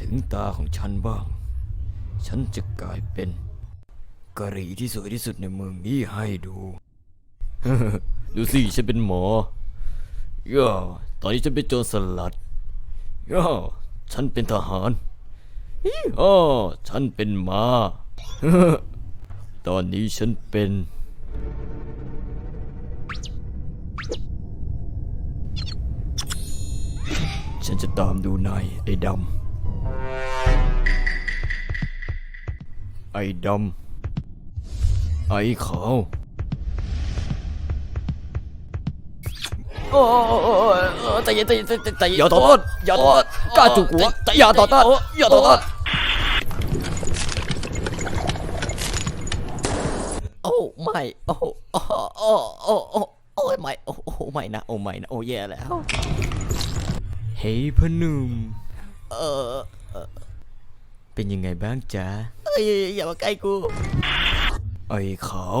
ถึงตาของฉันบ้าง ฉันจะกลายเป็นกะหรี่ที่สวยที่สุดในเมืองนี้ให้ดู ดูสิฉันเป็นหมอย่าตอนนี้ฉันเป็นโจรสลัดย่าฉันเป็นทหารอ๋อฉันเป็นหมาตอนนี้ฉันเป็น ฉันจะตามดูนายไอ้ดำ ไอ้ดำ ไอ้ขาว โอ้ใจเย็นใจเย็นใจเย็นอย่าต่อต้านอย่าต่อต้านกล้าจุกหัวอย่าต่อต้านอย่าต่อต้านโอ้ไม่โอ้โอ้โอ้โอ้โอ้โอ้ยไม่โอ้โอ้ไม่นะโอ้ไม่นะโอ้แย่แล้วเฮ้ยพ่อหนุ่มเออเป็นยังไงบ้างจ๊ะเอ้ยอย่ามาใกล้กู ไอ้ขาว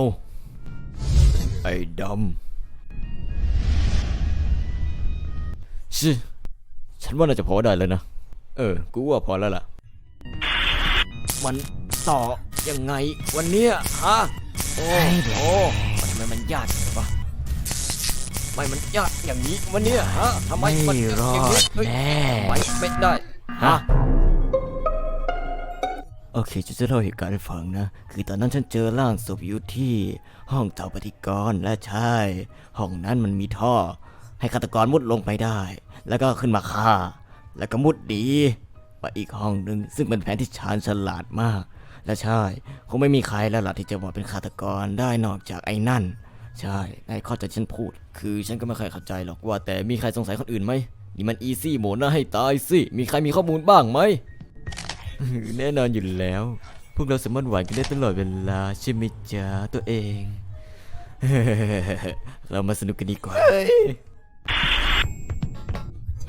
ไอ้ดำชิฉันว่าน่าจะพอได้แล้วนะ เออ กูว่าพอแล้วล่ะ มันต่อยังไงวันเนี้ยฮะ โอ้โอ้มันทำไมมันยากจังวะทำ ไมมันยากอย่างนี้วันเนี้ยฮะทำไมมันไม่รอดย่างนี้เฮ้ยแน่ไม่ไม่ได้ฮะโอเคฉันจะเล่าเหตุการณ์ให้ฟังนะ คือตอนนั้นฉันเจอร่างศพอยู่ที่ห้องเจ้าปฏิกรณ์และใช่ ห้องนั้นมันมีท่อ ให้ฆาตกรมุดลงไปได้ แล้วก็ขึ้นมาฆ่า แล้วก็มุดดีไปอีกห้องหนึ่งซึ่งเป็นแผนที่ชาญฉลาดมาก และใช่ คงไม่มีใครแล้วล่ะที่จะบอกเป็นฆาตกรได้นอกจากไอ้นั่น ใช่ในเข้าใจฉันพูด คือฉันก็ไม่เคยเข้าใจหรอกว่า แต่มีใครสงสัยคนอื่นไหม นี่มันอีซี่โหมดนะให้ตายสิ มีใครมีข้อมูลบ้างไหม แน่นอนอยู่แล้ว พวกเราสามารถหวานกันได้ตลอดเวลาใช่ไหมจ๊ะตัวเอง เรามาสนุกกันดีกว่า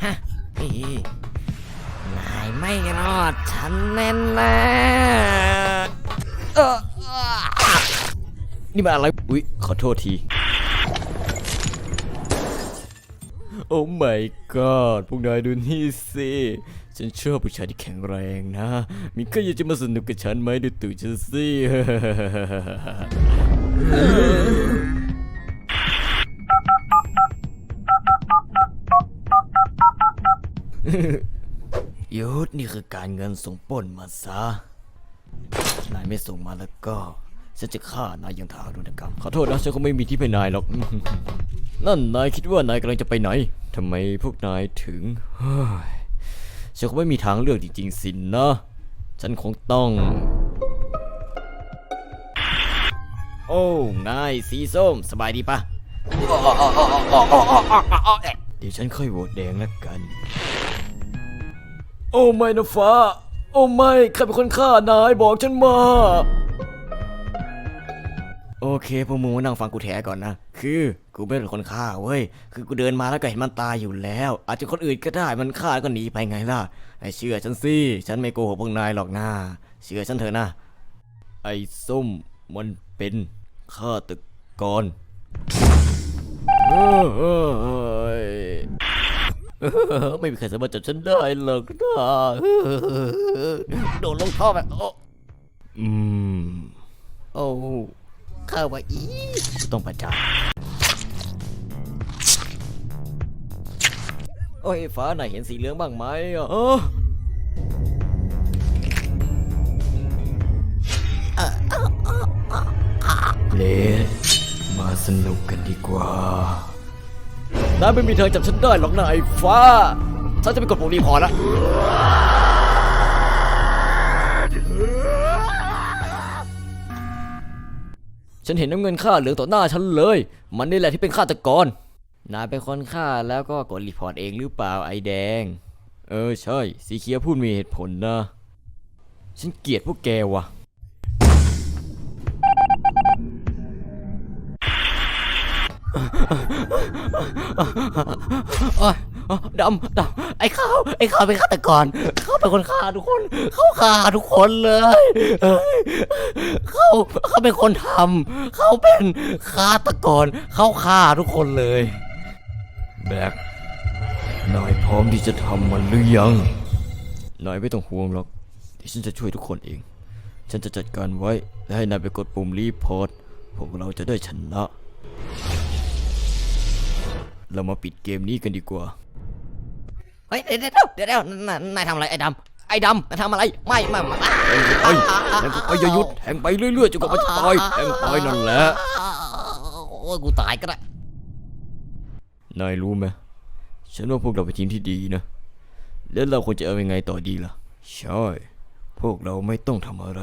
ฮะนี่นายไม่รอดฉันแน่แน่เออ นี่มันอะไร อุ๊ย ขอโทษที โอ้ my god พวกนายดูนี่สิ ฉันชอบผู้ชายที่แข็งแรงนะ มีใครอยากจะมาสนุกกับฉันไหมดูตู่ฉันสิ ยุทธนี่คือการเงินส่งปล้นมาซะ นายไม่ส่งมาแล้วก็ ฉันจะฆ่านายอย่างทารุณกรรมขอโทษนะฉันคงไม่มีที่ไปนายหรอก นั่นนายคิดว่านายกำลังจะไปไหนทำไมพวกนายถึงเฮ้ยฉันคงไม่มีทางเลือกจริงๆสินนะ ฉันคงต้อง โอ้นายสีส้มสบายดีปะเดี๋ยวฉันค่อยโหวตแดงแล้วกัน โอ้ไม่นะฟ้า โอ้ไม่ใครเป็นคนฆ่านายบอกฉันมา โอเคพวกมึงมานั่งฟังกูแถก่อนนะ คือกูไม่เป็นคนฆ่าเว้ย คือกูเดินมาแล้วก็เห็นมันตายอยู่แล้ว อาจจะคนอื่นก็ได้มันฆ่าก็หนีไปไงล่ะไอเชื่อฉันสิ ฉันไม่โกหกพวกนายหรอกนะเชื่อฉันเถอะนะ ไอ้ส้มมันเป็นฆาตกรเอ้ยไม่มีใครสามารถจับฉันได้หรอกนะโดนลงท่อแบบโอ้อืมโอ้เข้ามาอีกกูต้องประจานโอ้ยฟ้าไหนายเห็นสีเหลืองบ้างไหมอะเออเลสมาสนุกกันดีกว่านายไม่มีทางจับฉันได้หรอกนะไอ้ฟ้าฉันจะไปกดปุ่มรีพอร์ตละ ฉันเห็นน้ำเงินฆ่าเหลืองต่อหน้าฉันเลย มันนี่แหละที่เป็นฆาตกร นายเป็นคนฆ่าแล้วก็กดรีพอร์ตเองหรือเปล่าไอแดง เออใช่ สีเขียวพูดมีเหตุผลนะ ฉันเกลียดพวกแกว่ะ โอ้ยโอ้ย ดำดำไอ้ข้าวไอ้ข้าวเป็นฆาตกรเขาเป็นคนฆ่าทุกคนเขาฆ่าทุกคนเลยเอ้ยเขาเขาเป็นคนทำเขาเป็นฆาตกรเขาฆ่าทุกคนเลยแบล็กนายพร้อมที่จะทำมันหรือยังนายไม่ต้องห่วงหรอกเดี๋ยวฉันจะช่วยทุกคนเอง ฉันจะจัดการไว้และให้นายไปกดปุ่มรีพอร์ตพวกเราจะได้ชนะ เรามาปิดเกมนี้กันดีกว่า เฮ้ยเดี๋ยวเดี๋ยวเดี๋ยวเดี๋ยวนายนายทำอะไรไอ้ดำไอ้ดำนายทำอะไรไม่ไม่ไม่เฮ้ยเฮ้ยแทงไปอย่าหยุดแทงไปเรื่อยๆจนกว่ามันจะตายแทงไปนั่นแหละโอ้ยกูตายก็ได้นายรู้ไหมฉันว่าพวกเราเป็นทีมที่ดีนะ แล้วเราควรจะเอายังไงต่อดีล่ะ ใช่ พวกเราไม่ต้องทำอะไร